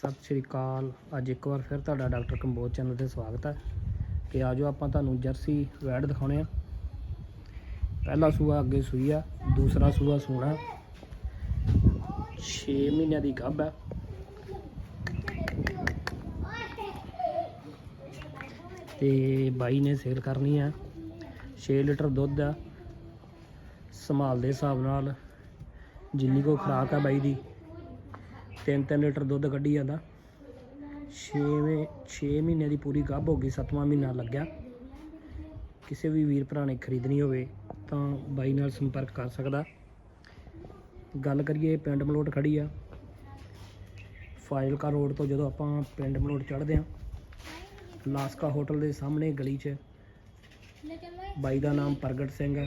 ਸਤਿ ਸ਼੍ਰੀ ਅਕਾਲ। ਅੱਜ ਇੱਕ ਵਾਰ ਫਿਰ ਤੁਹਾਡਾ ਡਾਕਟਰ ਕੰਬੋਜ ਚੈਨਲ ਤੇ ਸਵਾਗਤ ਹੈ। ਕਿ ਆਜੋ ਆਪਾਂ ਤੁਹਾਨੂੰ ਜਰਸੀ ਵੈਡ ਦਿਖਾਉਣੇ ਆ। ਪਹਿਲਾ ਸੂਆ ਅੱਗੇ ਸੂਈ ਆ, ਦੂਸਰਾ ਸੂਆ ਸੂਣਾ 6 ਮਹੀਨਿਆਂ ਦੀ ਗੱਭ ਹੈ ਤੇ ਬਾਈ ਨੇ ਸੇਲ ਕਰਨੀ ਆ। 6 ਲੀਟਰ ਦੁੱਧ ਆ। ਸੰਭਾਲ ਦੇ ਹਿਸਾਬ ਨਾਲ। ਜਿੰਨੀ ਕੋ ਖੁਰਾਕ ਆ ਬਾਈ ਦੀ। 3-3 ਲੀਟਰ ਦੁੱਧ ਕੱਢੀ ਜਾਂਦਾ। 6ਵੇਂ 6 ਮਹੀਨੇ ਦੀ ਪੂਰੀ ਗੱਭ ਹੋ ਗਈ 7ਵਾਂ ਮਹੀਨਾ ਲੱਗਿਆ। ਕਿਸੇ ਵੀ ਵੀਰ ਭਰਾ ਨੇ ਖਰੀਦਣੀ ਹੋਵੇ ਤਾਂ ਬਾਈ ਨਾਲ ਸੰਪਰਕ ਕਰ ਸਕਦਾ। ਗੱਲ ਕਰੀਏ ਪਿੰਡ ਮਲੋਟ ਖੜੀ ਆ। ਫਾਜ਼ਿਲਕਾ ਰੋਡ ਤੋਂ ਜਦੋਂ ਆਪਾਂ ਪਿੰਡ ਮਲੋਟ ਚੜ੍ਹਦੇ ਆ ਲਾਸਕਾ ਹੋਟਲ ਦੇ ਸਾਹਮਣੇ ਗਲੀ 'ਚ ਬਾਈ ਦਾ ਨਾਮ ਪ੍ਰਗਟ ਸਿੰਘ ਹੈ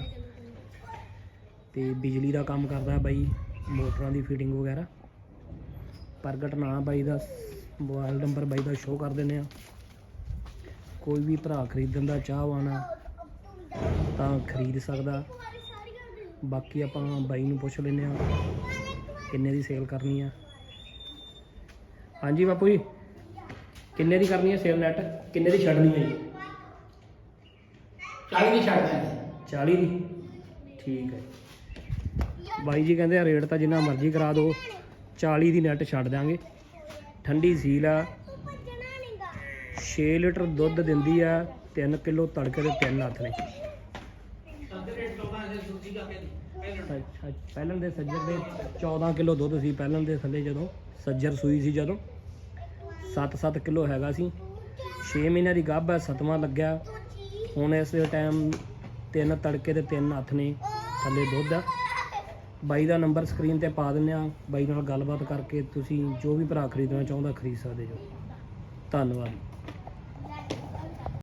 ਤੇ ਬਿਜਲੀ ਦਾ ਕੰਮ ਕਰਦਾ ਬਾਈ, ਮੋਟਰਾਂ ਦੀ ਫਿਟਿੰਗ ਵਗੈਰਾ। ਪ੍ਰਗਟ ਨਾਮ ਬਾਈ ਦਾ ਮੋਬਾਈਲ ਨੰਬਰ ਬਾਈ ਦਾ ਸ਼ੋਅ ਕਰ ਦਿੰਦੇ ਆ। ਕੋਈ ਵੀ ਭਰਾ ਖਰੀਦਣ ਦਾ ਚਾਹਵਾਨ ਆ ਤਾਂ ਖਰੀਦ ਸਕਦਾ। ਬਾਕੀ ਆਪਾਂ ਬਾਈ ਨੂੰ ਪੁੱਛ ਲੈਂਦੇ ਆ ਕਿੰਨੇ ਦੀ ਸੇਲ ਕਰਨੀ ਆ। ਹਾਂਜੀ ਬਾਪੂ ਜੀ ਕਿੰਨੇ ਦੀ ਕਰਨੀ ਹੈ ਸੇਲ ਨੈਟ ਕਿੰਨੇ ਦੀ ਛੱਡਣੀ ਹੈ ਜੀ? 40 ਦੀ ਛੱਡ ਦਾਂਗੇ 40 ਦੀ? ਠੀਕ ਹੈ ਬਾਈ ਜੀ ਕਹਿੰਦੇ ਆ ਰੇਟ ਤਾਂ ਜਿੰਨਾ ਮਰਜ਼ੀ ਕਰਾ ਦਿਓ। 40 ਦੀ ਨੈਟ ਛੱਡ ਦਾਂਗੇ ਠੰਡੀ ਸੀਲ ਆ। 6 ਲੀਟਰ ਦੁੱਧ ਦਿੰਦੀ ਆ 3 ਕਿਲੋ ਤੜਕੇ ਦੇ ਤਿੰਨ ਹੱਥ ਨੇ। ਪਹਿਲਾਂ ਦੇ ਸੱਜਰ ਦੇ 14 ਕਿਲੋ ਦੁੱਧ ਸੀ, ਪਹਿਲਾਂ ਦੇ ਥੱਲੇ ਜਦੋਂ ਸੱਜਰ ਸੂਈ ਸੀ ਜਦੋਂ। 7-7 ਕਿਲੋ ਹੈਗਾ ਸੀ। 6 ਮਹੀਨਿਆਂ ਦੀ ਗੱਭ ਹੈ ਸਤਵਾਂ ਲੱਗਿਆ। ਹੁਣ ਇਸ ਟਾਈਮ ਤਿੰਨ ਤੜਕੇ ਦੇ ਤਿੰਨ ਹੱਥ ਨੇ ਥੱਲੇ ਦੁੱਧ ਆ। ਬਾਈ ਦਾ ਨੰਬਰ ਸਕਰੀਨ ਤੇ ਪਾ ਦਿੰਦੇ ਆ। ਬਾਈ ਨਾਲ ਗੱਲਬਾਤ ਕਰਕੇ ਤੁਸੀਂ ਜੋ ਵੀ ਭਰਾ ਖਰੀਦਣਾ ਚਾਹੁੰਦਾ ਖਰੀਦ ਸਕਦੇ ਜੋ। ਧੰਨਵਾਦ।